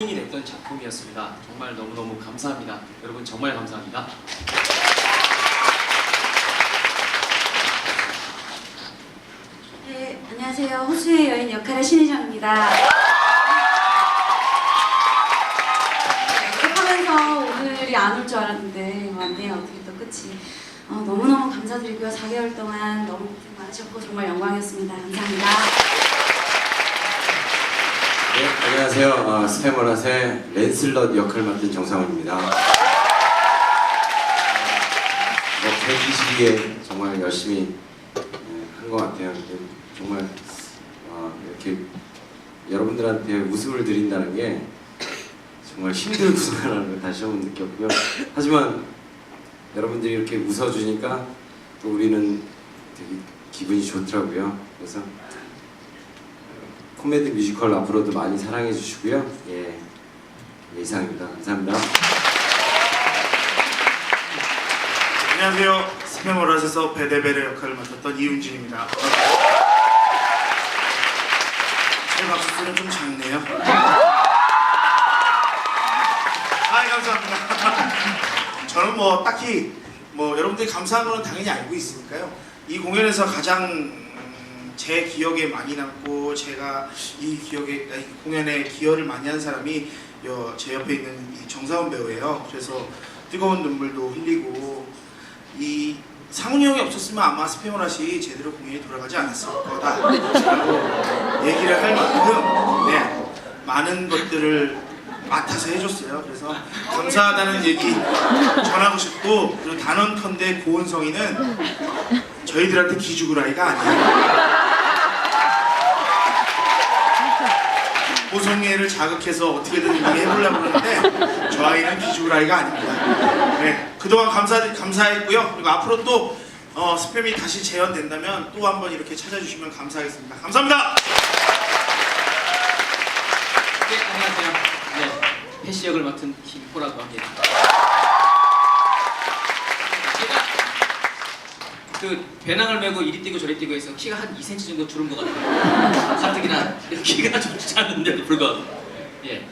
이 됐던 작품이었습니다. 정말 너무너무 감사합니다. 여러분 정말 감사합니다. 네, 안녕하세요. 호수의 여인 역할의 신혜정입니다. 하면서 오늘이 안 올 줄 알았는데 왔네요. 어떻게 또 끝이. 어, 너무너무 감사드리고요. 4개월 동안 너무 고생 많으셨고 정말 영광이었습니다. 감사합니다. 네, 안녕하세요. 어, 스페머낫의 랜슬럿 역을 맡은 정상훈입니다. 뭐 122회 정말 열심히 한 것 같아요. 정말 어, 이렇게 여러분들한테 웃음을 드린다는 게 정말 힘들구나라는 걸 다시 한번 느꼈고요. 하지만 여러분들이 이렇게 웃어주니까 또 우리는 되게 기분이 좋더라고요. 그래서 코미디 뮤지컬 앞으로도 많이 사랑해 주시고요. 예. 예, 이상입니다. 감사합니다. 안녕하세요. 스페머라스에서 베데베르 역할을 맡았던 이윤진입니다. 제 박수 소리는 좀 작네요. 아, 감사합니다. 저는 뭐 딱히 뭐 여러분들이 감사한 거는 당연히 알고 있으니까요. 이 공연에서 가장 음, 제 기억에 많이 남고 제가 이 기억에 아니, 공연에 기여를 많이 한 사람이 여, 제 옆에 있는 이 정사원 배우예요. 그래서 뜨거운 눈물도 흘리고 이 상훈이 형이 없었으면 아마 스페머라시 제대로 공연이 돌아가지 않았을 거다라고 얘기를 할 만큼 네, 많은 것들을 맡아서 해줬어요. 그래서 감사하다는 얘기 전하고 싶고 그리고 단언컨대 고은성이는 저희들한테 기죽을 아이가 아니에요. 호성애를 자극해서 어떻게든 이렇게 해보려고 그러는데 저 아이는 기죽을 아이가 아닙니다. 네, 그동안 감사, 감사했고요. 그리고 앞으로 또 어, 스팸이 다시 재현된다면 또 한번 이렇게 찾아주시면 감사하겠습니다. 감사합니다. 네, 안녕하세요. 네, 패시 역을 맡은 김포라고 합니다. 제가 그 배낭을 메고 이리 뛰고 저리 뛰고 해서 키가 한 2cm 정도 줄은 것 같아요. 가뜩이나 키가 좋지 않은데도 불구하고. 예.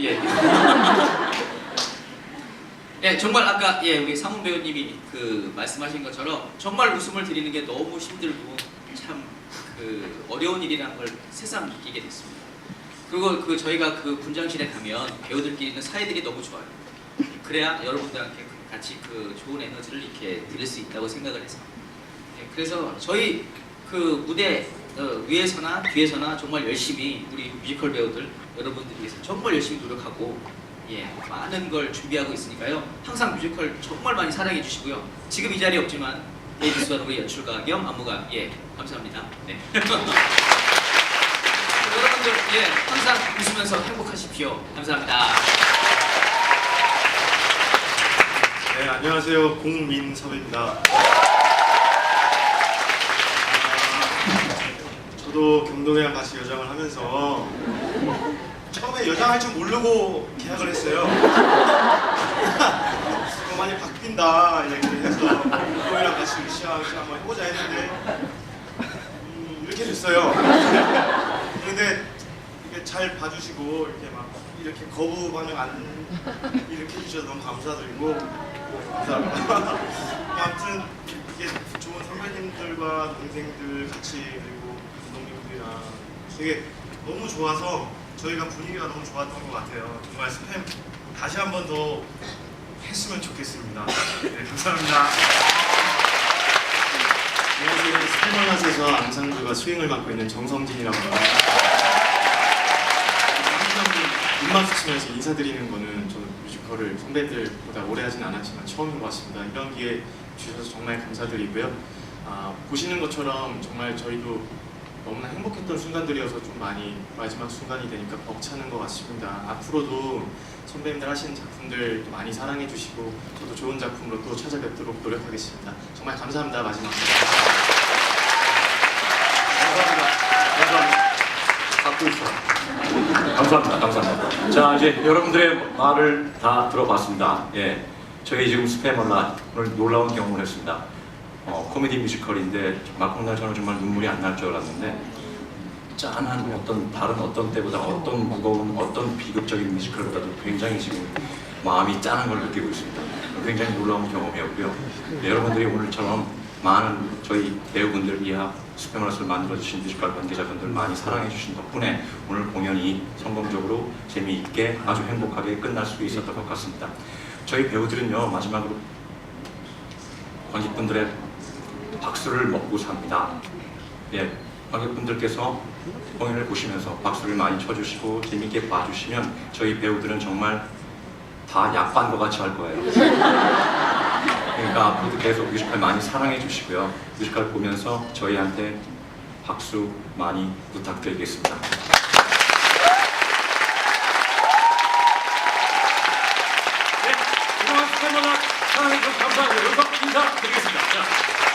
예. 예, 정말 아까 예 우리 상훈 배우님이 그 말씀하신 것처럼 정말 웃음을 드리는 게 너무 힘들고 참 그 어려운 일이라는 걸 새삼 느끼게 됐습니다. 그리고 그 저희가 그 분장실에 가면 배우들끼리는 사이들이 너무 좋아요. 그래야 여러분들한테 그 같이 그 좋은 에너지를 이렇게 드릴 수 있다고 생각을 해서. 예, 그래서 저희 그 무대 어, 위에서나 뒤에서나 정말 열심히 우리 뮤지컬 배우들 여러분들 위해서 정말 열심히 노력하고 예 많은 걸 준비하고 있으니까요. 항상 뮤지컬 정말 많이 사랑해 주시고요. 지금 이 자리에 없지만 에이비스와 우리 연출가 겸 안무가 예 감사합니다. 네. 여러분들 예 항상 웃으면서 행복하십시오. 감사합니다. 네, 안녕하세요. 공민섭입니다. 저도 경동이랑 같이 여장을 하면서 처음에 여장할 줄 모르고 계약을 했어요. 어, 많이 바뀐다 얘기를 해서 경동이랑 같이 시작 한번 해보자 했는데 음, 이렇게 됐어요. 그런데 이게 잘 봐주시고 이렇게 막 이렇게 거부 반응 안 이렇게 해주셔서 너무 감사드리고 감사합니다. 아무튼 이게 좋은 선배님들과 동생들 같이 그리고 감독님들이랑 되게 너무 좋아서 저희가 분위기가 너무 좋았던 것 같아요. 정말 스팸 다시 한 번 더 했으면 좋겠습니다. 네, 감사합니다. 안녕하세요. 스페머낫에서 앙상블과 스윙을 맡고 있는 정성진이라고 합니다. 항상 입맛 치면서 인사드리는 거는 저는 뮤지컬을 선배들보다 오래 하진 않았지만 처음인 것 같습니다. 이런 기회 주셔서 정말 감사드리고요. 아, 보시는 것처럼 정말 저희도 너무나 행복했던 순간들이어서 좀 많이 마지막 순간이 되니까 벅차는 것 같습니다. 앞으로도 선배님들 하시는 작품들 많이 사랑해 주시고 저도 좋은 작품으로 또 찾아뵙도록 노력하겠습니다. 정말 감사합니다. 마지막. 감사합니다. 감사합니다. 자, 이제 여러분들의 말을 다 들어봤습니다. 예. 저희 지금 스페머나 오늘 놀라운 경험을 했습니다. 어, 코미디 뮤지컬인데 막공날 저는 정말 눈물이 안 날 줄 알았는데 짠한 어떤 다른 어떤 때보다 어떤 무거운 어떤 비극적인 뮤지컬보다도 굉장히 지금 마음이 짠한 걸 느끼고 있습니다. 굉장히 놀라운 경험이었고요. 네, 여러분들이 오늘처럼 많은 저희 배우분들 이하 스페머스를 만들어주신 뮤지컬 관계자분들 많이 사랑해주신 덕분에 오늘 공연이 성공적으로 재미있게 아주 행복하게 끝날 수 있었던 것 같습니다. 저희 배우들은요 마지막으로 관객분들의 박수를 먹고 삽니다. 예, 관객분들께서 공연을 보시면서 박수를 많이 쳐주시고 재밌게 봐주시면 저희 배우들은 정말 다 약반 것 같이 할 거예요. 그러니까 앞으로도 계속 뮤지컬 많이 사랑해 주시고요. 뮤지컬 보면서 저희한테 박수 많이 부탁드리겠습니다. 네, 그동안 스테머나 사랑해 주셔서 감사하고요. 여기서 인사드리겠습니다. 자,